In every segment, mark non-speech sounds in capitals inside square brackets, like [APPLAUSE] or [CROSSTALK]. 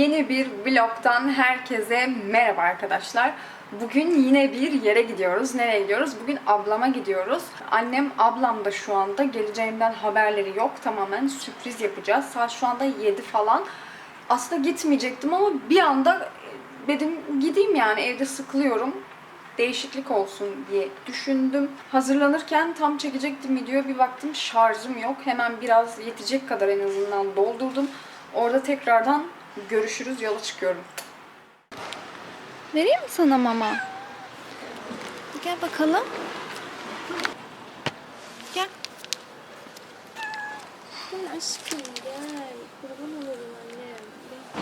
Yeni bir vlogtan herkese merhaba arkadaşlar. Bugün yine bir yere gidiyoruz. Nereye gidiyoruz? Bugün ablama gidiyoruz. Annem ablam da şu anda geleceğimden haberleri yok. Tamamen sürpriz yapacağız. Saat şu anda 7 falan. Aslında gitmeyecektim ama bir anda dedim gideyim yani evde sıkılıyorum. Değişiklik olsun diye düşündüm. Hazırlanırken tam çekecektim video bir baktım şarjım yok. Hemen biraz yetecek kadar en azından doldurdum. Orada tekrardan görüşürüz yola çıkıyorum. Vereyim mi sana mama? Gel bakalım. Gel. Gel aşkım gel. Kurban olurum annem. Gel.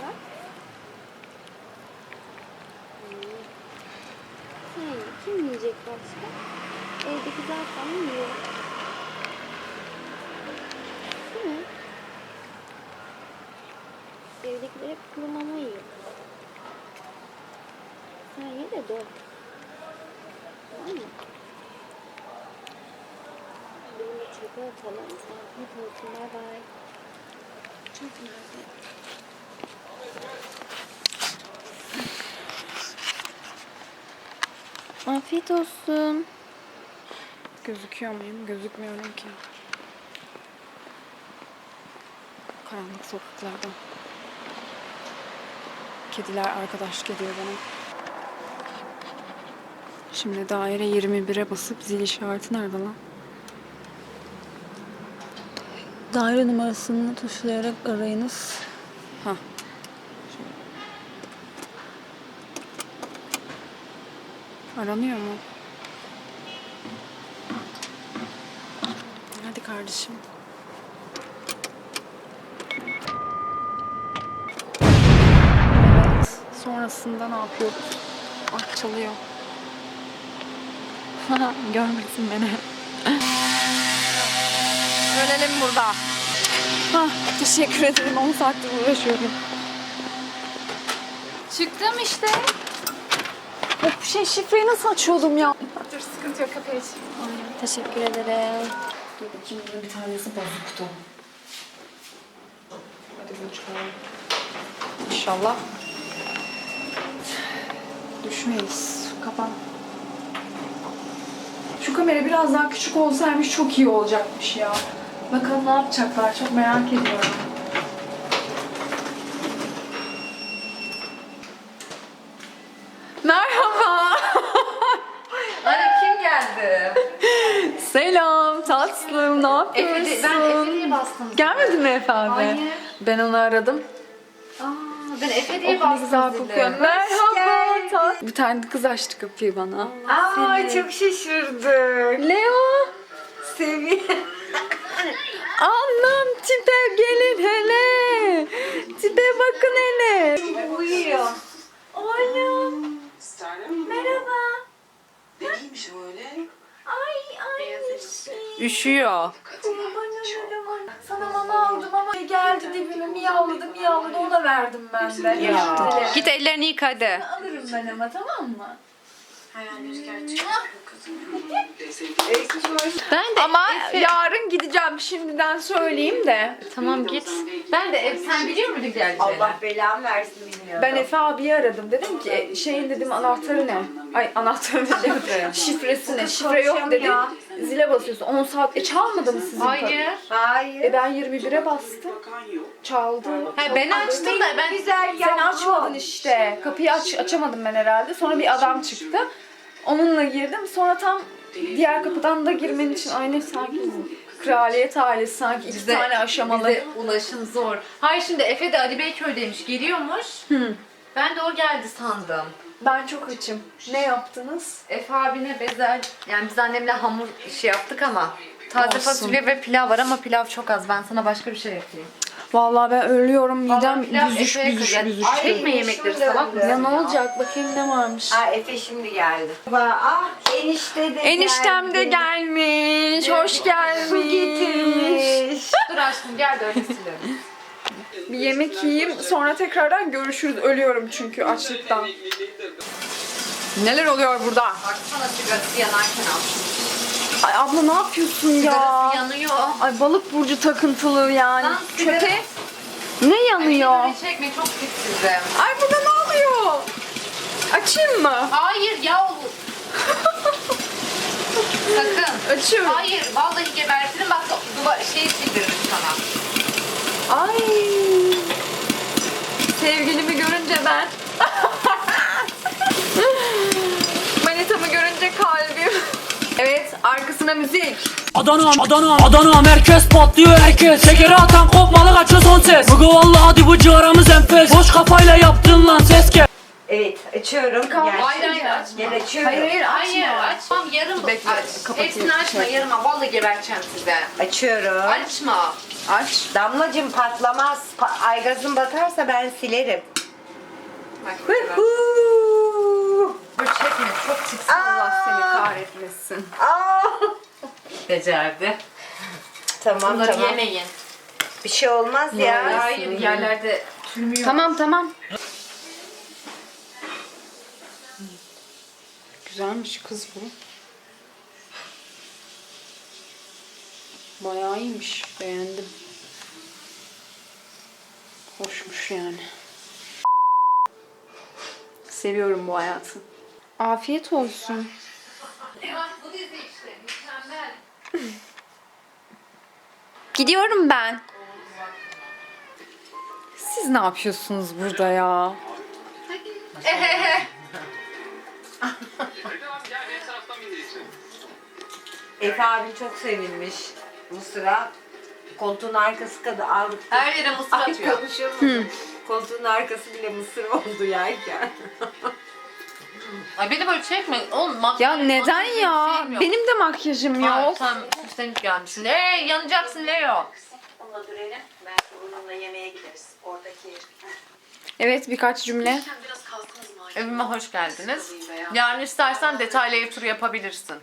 Bak. Hayır, kim yiyecek başka? Evdekiler hep yiyor. Sen ye de doy. Mı? Benimle çöpe atalım. Afiyet olsun. Bay bay. Çok güzel. Afiyet olsun. Gözüküyor muyum? Gözükmüyorum ki. Karanlık sokaklardan. Kediler arkadaşlık ediyor bana. Şimdi daire 21'e basıp zil işareti nerede lan? Daire numarasını tuşlayarak arayınız. Ha. Aranıyor mu? Hadi kardeşim. Sonrasında ne yapıyoruz? Ah çalıyor. [LAUGHS] Görmesin beni. Ölelim burada. Ah, teşekkür ederim. 10 saattir uğraşıyorum. Çıktım işte. Of şey şifreyi nasıl açıyordum ya? Dur sıkıntı yok kapıyı aç. Teşekkür ederim. İkimizin bir tanesi bozuktu. Hadi bunu çıkaralım. İnşallah. Düşmeyiz. Kapan. Şu kamera biraz daha küçük olsaymış çok iyi olacakmış ya. Bakalım ne yapacaklar çok merak ediyorum. Merhaba. [LAUGHS] Anne kim geldi? Selam tatlım ne yapıyorsun? de, ben Efe diye bastım. Gelmedi mi Efe abi? Hayır. Ben onu aradım. Aa, ben Efe diye bastım. güzel zili. kokuyor. Merhaba. Tat- Bir tane kız açtı kapıyı bana. Aa çok şaşırdık. Leo. Sevi. [LAUGHS] Anlam tipe gelin hele. Tipe bakın hele. Uyuyor. Oğlum. Merhaba. Neymiş öyle? Ay ay. Üşüyor. Aldım ama geldi dibime miyavladı miyavladı ona verdim ben de. Ya. Gitti. Git ellerini yık hadi. Alırım ben ama tamam mı? Kızım. Ben de Ama Efe... yarın gideceğim şimdiden söyleyeyim de. Tamam git. Ben de Efe... Sen biliyor muydun geleceğini? Allah belamı versin bilmiyorum. Ben Efe abiyi aradım. Dedim ki "E, şeyin dedim anahtarı ne? Ay anahtarı dedim. Şifresi ne? Şifre yok dedi. Zile basıyorsun. 10 saat. E çalmadı mı sizin? Hayır. Hayır. E ben 21'e bastım. Çaldı. Ha, ben açtım da ben... Güzel Sen açmadın işte. Kapıyı aç açamadım ben herhalde. Sonra bir adam çıktı. Onunla girdim. Sonra tam diğer kapıdan da girmen için aynı sanki kraliyet ailesi sanki iki Bize- tane aşamalı. Bize ulaşım zor. Hayır şimdi Efe de Ali Beyköy'deymiş. Geliyormuş. Ben de o geldi sandım. Ben çok açım. Ne yaptınız? Efe abine bezel, yani biz annemle hamur işi yaptık ama taze Olsun. fasulye ve pilav var ama pilav çok az. Ben sana başka bir şey yapayım. Vallahi ben ölüyorum. Midem büzüş büzüş büzüş. Ay, Çekme yemekleri salak mısın? Ya ne olacak? Bakayım ne varmış. Ha Efe şimdi geldi. Ah enişte de Eniştem de gelmiş. Hoş gelmiş. Su getirmiş. [LAUGHS] Dur aşkım gel de öyle silelim. Bir yemek yiyeyim. Sonra tekrardan görüşürüz. Ölüyorum çünkü açlıktan. Neler oluyor burada? Baksana sigarası yanarken al. Ay abla ne yapıyorsun ya? Sigarası yanıyor. Ay balık burcu takıntılı yani. Lan sigara- Köpe. Ne yanıyor? Beni çekme çok pis size. Ay burada ne oluyor? Açayım mı? Hayır ya o- Sakın. Açıyorum. Hayır vallahi gebertirim bak duva şey sildiririm sana. Ay. Sevgilimi görünce ben. [LAUGHS] Manitamı görünce kalbim. Evet, arkasına müzik. Adana, Adana, Adana merkez patlıyor herkes Şekeri atan kopmalı kaçıyor son ses Bugü valla hadi bu ciğaramız enfes Boş kafayla yaptın lan ses kes Evet açıyorum. Gel. Hayır hayır açma. Gel açıyorum. Hayır, hayır, Hayır açma. açmam yarım Bekle, aç. kapatayım. Hepsini açma Şey. yarıma vallahi geberteceğim size. Açıyorum. Açma. Aç. Damlacım patlamaz. Pa- aygazın batarsa ben silerim. Bak, Huu. Dur çekme çok çıksın. Allah seni kahretmesin. Aa. Becerdi. Tamam Bunları tamam. yemeyin. Bir şey olmaz ya. Hayır yerlerde tülmüyor. Tamam, tamam. Güzelmiş kız bu. Bayağı iyiymiş. Beğendim. Hoşmuş yani. Seviyorum bu hayatı. Afiyet olsun. Bak bu dizi işte mükemmel. Gidiyorum ben. Siz ne yapıyorsunuz burada ya? [LAUGHS] Efe abi çok sevinmiş bu sıra. Koltuğun arkası kadar aldık. Her yere mısır Ay atıyor. konuşamadım. Koltuğun arkası bile mısır oldu yerken. [LAUGHS] Ay beni böyle çekme. Oğlum makyaj. Ya neden makyaj ya? bir şeyim yok. Benim de makyajım Ay, yok. Sen üstelik gelmişsin. Ee yanacaksın Leo. Onunla dönelim. Belki onunla yemeğe gideriz. Oradaki Evet birkaç cümle. Biraz? Evime hoş geldiniz. Yarın istersen detaylı ev turu yapabilirsin.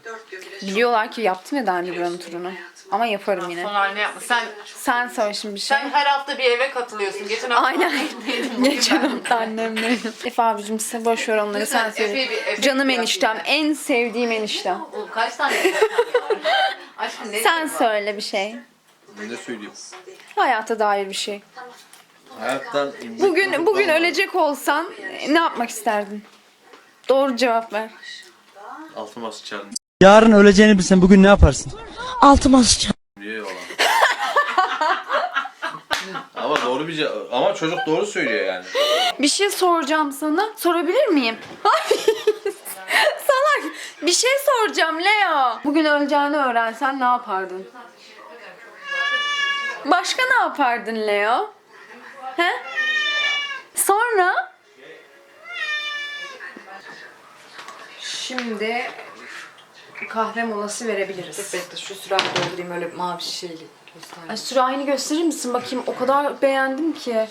Biliyorlar ki yaptım ya daha önce buranın turunu. Ama yaparım yine. Son halini yapma. Sen Sen söyle şimdi bir şey. sen her hafta bir eve katılıyorsun. Geçen hafta Aynen. [LAUGHS] Geçen hafta annemleydim. Efe abicim size boş ver onları sen Lütfen, söyle. Bir- Canım bir eniştem. yapayım. En sevdiğim eniştem. Oğlum kaç tane evlat var? Aşkım ne Sen söyle bir şey. Ne söyleyeyim? Hayata dair bir şey. Hayattan Bugün bugün ölecek olsan e, ne yapmak isterdin? Doğru cevap ver. Altıma sıçarım Yarın öleceğini bilsen bugün ne yaparsın? diye yalan. ama doğru bir ce- ama çocuk doğru söylüyor yani. Bir şey soracağım sana. Sorabilir miyim? Salak. Bir şey soracağım Leo. Bugün öleceğini öğrensen ne yapardın? Başka ne yapardın Leo? He? Sonra? Şimdi kahve molası verebiliriz. Bekle şu sürahi doldurayım öyle mavi şişeyle göstereyim. Ay sürahini gösterir misin bakayım? O kadar beğendim ki.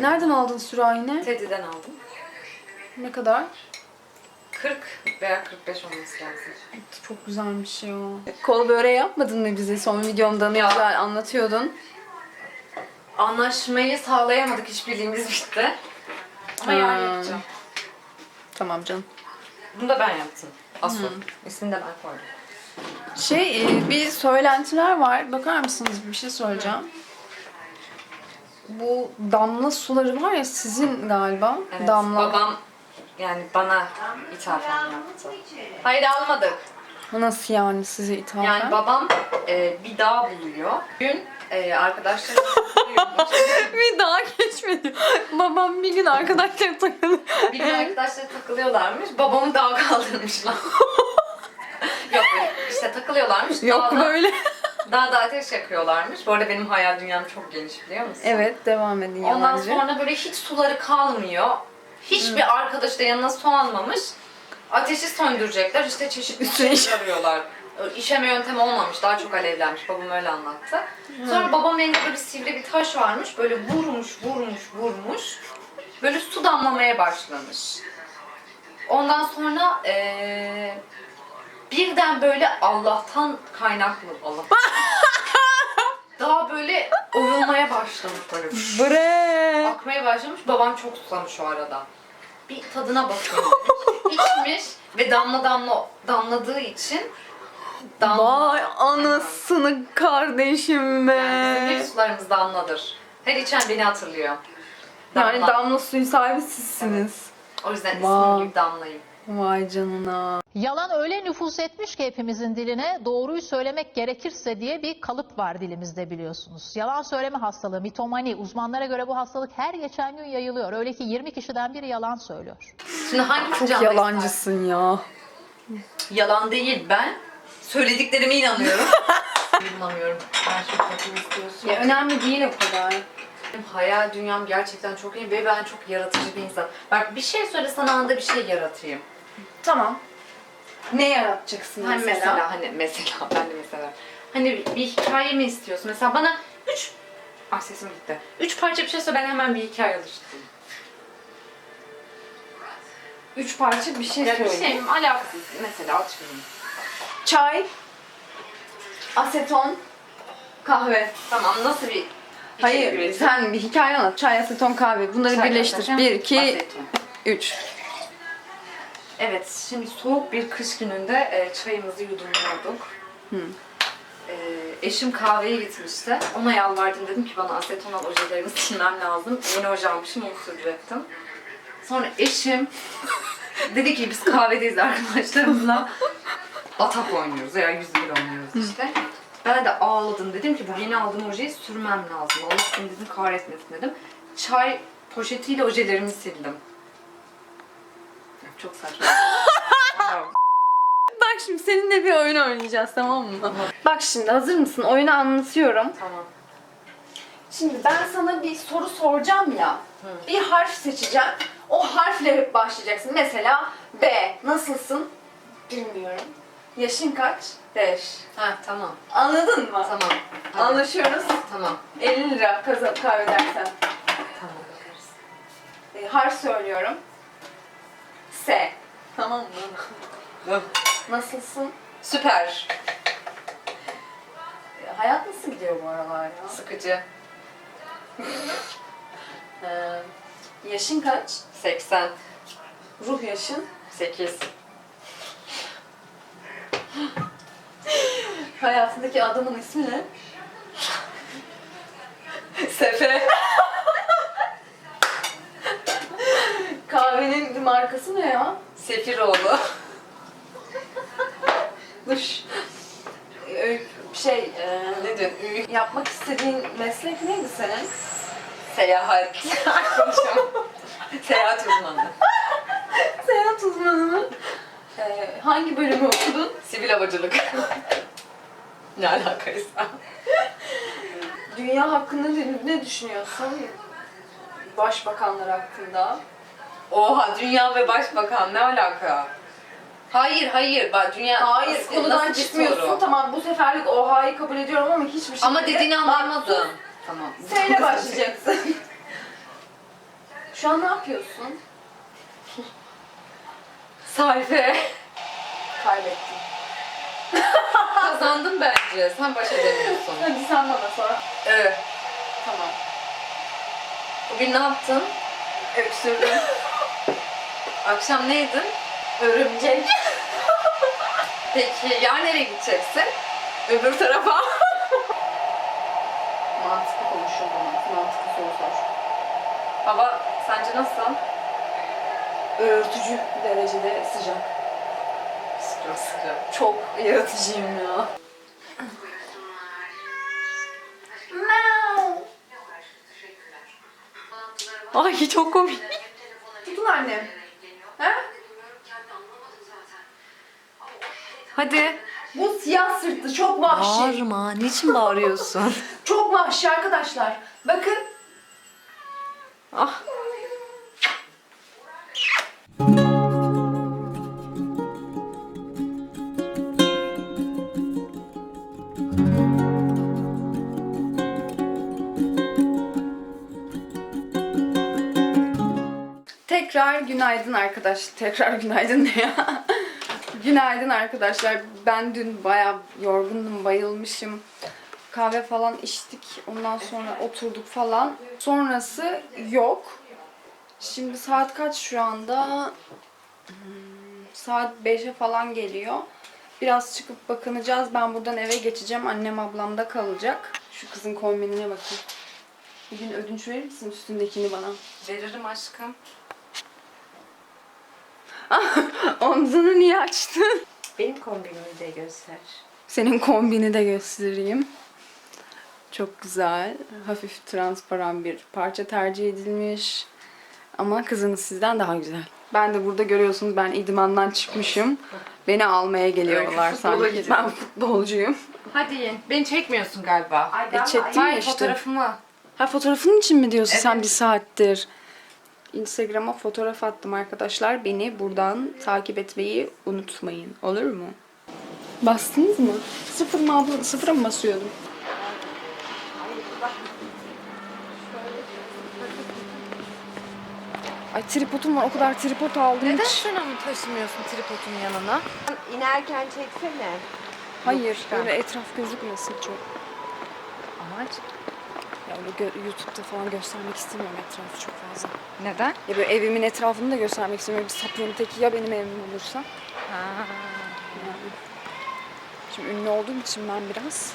Nereden aldın sürahini? Teddy'den aldım. Ne kadar? 40 veya 45 olması lazım. Çok güzelmiş ya. Kol böreği yapmadın mı bize son videomda ne Ya. güzel anlatıyordun. Anlaşmayı sağlayamadık işbirliğimiz bitti. Ama yarın Ha. yapacağım. Tamam canım. Bunu da ben yaptım. Asıl. İsmini de ben koydum. Şey e, bir söylentiler var. Bakar mısınız bir şey söyleyeceğim. Bu damla suları var ya sizin galiba. Evet, damla. babam yani bana ithafen yaptı. Hayır almadık. Nasıl yani size ithafen? Yani babam e, bir dağ buluyor. Gün e, arkadaşlarım [LAUGHS] bir daha geçmedi. Babam bir gün arkadaşlar takıldı. bir gün arkadaşlar takılıyorlarmış. Babamı dağa kaldırmışlar. [LAUGHS] Yok işte takılıyorlarmış. Yok dağda, böyle. Dağda ateş yakıyorlarmış. Bu arada benim hayal dünyam çok geniş biliyor musun? evet devam edin Ondan yalancı. sonra böyle hiç suları kalmıyor. Hiçbir arkadaş da yanına su almamış. Ateşi söndürecekler. İşte çeşitli Üstüne şey arıyorlar. İşeme yöntemi olmamış. Daha çok alevlenmiş. Babam öyle anlattı. Sonra babamın elinde böyle sivri bir taş varmış. Böyle vurmuş, vurmuş, vurmuş. Böyle su damlamaya başlamış. Ondan sonra eee, birden böyle Allah'tan kaynaklı Allah. [LAUGHS] Daha böyle oyulmaya başlamış böyle. Bre. Akmaya başlamış. Babam çok susamış o arada. Bir tadına bakıyor. [LAUGHS] İçmiş ve damla damla damladığı için damla. Vay anasını kardeşim be. Yani bizim sularımız damladır. Her içen beni hatırlıyor. Yani Damla. damla suyu sahibi sizsiniz. O yüzden Vay. ismim gibi damlayım. Vay canına. Yalan öyle nüfuz etmiş ki hepimizin diline doğruyu söylemek gerekirse diye bir kalıp var dilimizde biliyorsunuz. Yalan söyleme hastalığı, mitomani. Uzmanlara göre bu hastalık her geçen gün yayılıyor. Öyle ki 20 kişiden biri yalan söylüyor. Şimdi hangisi Çok yalancısın ya. ister? Yalan değil ben. Söylediklerime inanıyorum. [LAUGHS] Çok kötü istiyorsun. Ya önemli değil o kadar. Benim hayal dünyam gerçekten çok iyi ve ben çok yaratıcı bir insan. Bak bir şey söyle sana anda bir şey yaratayım. Tamam. Ne yaratacaksın Hani mesela? mesela hani mesela [LAUGHS] ben de mesela hani bir, bir hikaye mi istiyorsun? Mesela bana üç Ay sesim gitti. Üç parça bir şey söyle ben hemen bir hikaye oluşturayım. Üç parça bir şey Ya bir söyleyeyim. şey alakasız mesela atıyorum. Çay, aseton, kahve. Tamam nasıl bir Hayır, üreteyim? sen bir hikaye anlat. Çay, aseton, kahve. Bunları Çay, birleştir. aseton, Bir, iki, aseton. üç. Evet, şimdi soğuk bir kış gününde e, çayımızı yudumluyorduk. E, eşim kahveye gitmişti. Ona yalvardım dedim ki bana aseton al ojelerimi silmem lazım. Yeni oje almışım onu sürecektim. Sonra eşim [LAUGHS] dedi ki biz kahvedeyiz arkadaşlarımızla. Atak oynuyoruz veya 101 oynuyoruz işte. Ben de ağladım dedim ki bu yeni aldığım ojeyi sürmem lazım. Allah seni dedim kahretmesin dedim. Çay poşetiyle ojelerimi sildim. Çok saçma. [LAUGHS] Bak şimdi seninle bir oyun oynayacağız tamam mı? Bak şimdi hazır mısın? Oyunu anlatıyorum. tamam. Şimdi ben sana bir soru soracağım ya. Bir harf seçeceğim. O harfle başlayacaksın. Mesela B. Nasılsın? Bilmiyorum. Yaşın kaç? 5. Ha tamam. Anladın mı? Tamam. Hadi. Anlaşıyoruz. Tamam. 50 lira kazan kaybedersen. Tamam bakarız. E, harf söylüyorum. S. Tamam mı? Nasılsın? Süper. E, hayat nasıl gidiyor bu aralar ya? Sıkıcı. Ee, [LAUGHS] yaşın kaç? 80. Ruh yaşın? 8. Hayatındaki adamın ismi ne? Sefe. Kahvenin markası ne ya? Sefiroğlu. Dur. Ee, Şey, e, ne diyorsun? yapmak istediğin meslek neydi senin? Seyahat. [LAUGHS] Konuşamam. Seyahat uzmanı. Seyahat uzmanı mı? Ee, hangi bölümü okudun? Sivil havacılık. [LAUGHS] ne alakaysa. Dünya hakkında ne, düşünüyorsun? Başbakanlar hakkında. Oha dünya ve başbakan ne alaka? Hayır hayır bak dünya Hayır, nasıl- konudan nasıl bir çıkmıyorsun. soru? Tamam bu seferlik OHA'yı kabul ediyorum ama hiçbir şey Ama dediğini anlamadım. Tamam. Seyle [LAUGHS] başlayacaksın. Şu an ne yapıyorsun? [LAUGHS] Sayfe. Kaybettin. [LAUGHS] Kazandım bence. Sen baş edemiyorsun. Hadi sen bana sor. Evet. Tamam. Bugün ne yaptın? Öksürdüm. [LAUGHS] Akşam ne yedin? Örümcek. [LAUGHS] Peki yarın nereye gideceksin? Öbür tarafa. mantıklı konuşun bana. Mantıklı soru sor. Hava sence nasıl? Örtücü derecede sıcak. Çok sıcak. Çok yaratıcıyım ya. Ay çok komik. Tutun annem. He? Hadi. Bu siyah sırtlı çok vahşi. Bağırma. Niçin bağırıyorsun? Çok vahşi arkadaşlar. Bakın. ah. Tekrar günaydın arkadaş. Tekrar günaydın ne ya? günaydın arkadaşlar. Ben dün bayağı yorgundum, bayılmışım. Kahve falan içtik. Ondan sonra oturduk falan. Sonrası yok. Şimdi saat kaç şu anda? Hmm, Saat 5'e falan geliyor. Biraz çıkıp bakınacağız. Ben buradan eve geçeceğim. Annem ablamda kalacak. Şu kızın kombinine bakın. Bir gün ödünç verir misin üstündekini bana? Veririm aşkım. [LAUGHS] Omzunu niye açtın? Benim kombinimi de göster. Senin kombini de göstereyim. Çok güzel. Hafif transparan bir parça tercih edilmiş. Ama kızınız sizden daha güzel. Ben de burada görüyorsunuz ben idmandan çıkmışım. Beni almaya geliyorlar sanki. Ben futbolcuyum. Hadi beni çekmiyorsun galiba. Ay E, çektim ya işte. fotoğrafımı. Ha fotoğrafın için mi diyorsun sen bir saattir? Instagram'a fotoğraf attım arkadaşlar. Beni buradan takip etmeyi unutmayın. Olur mu? Bastınız mı? Sıfır mı abla? Sıfıra mı basıyordum? Ay tripodum var. O kadar tripod aldım Neden hiç. onu taşımıyorsun tripodun yanına? İnerken çeksene. Hayır. Böyle etraf gözükmesin çok. Amaç? Ya gö- YouTube'da falan göstermek istemiyorum etrafı çok fazla. Neden? Ya böyle evimin etrafını da göstermek istemiyorum. Bir sapığın teki ya benim evim olursa. Ha. Şimdi ünlü olduğum için ben biraz.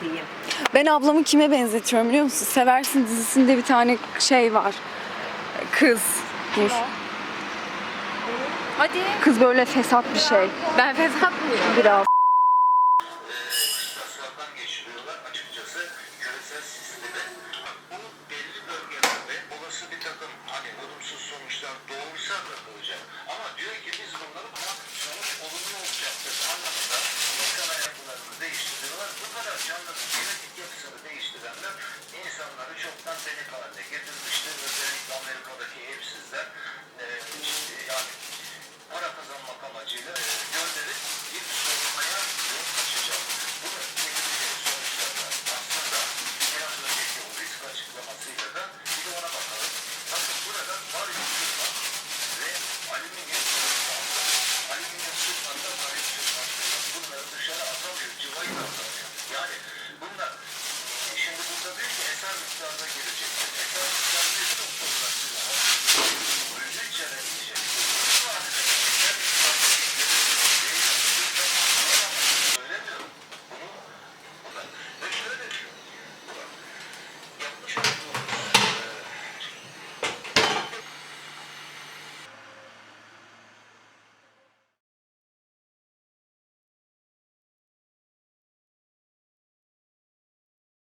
Diyeyim. Ben ablamı kime benzetiyorum biliyor musun? Seversin dizisinde bir tane şey var. Kız. Dur. Hadi. Kız böyle fesat bir şey. Ben fesat mıyım? Biraz.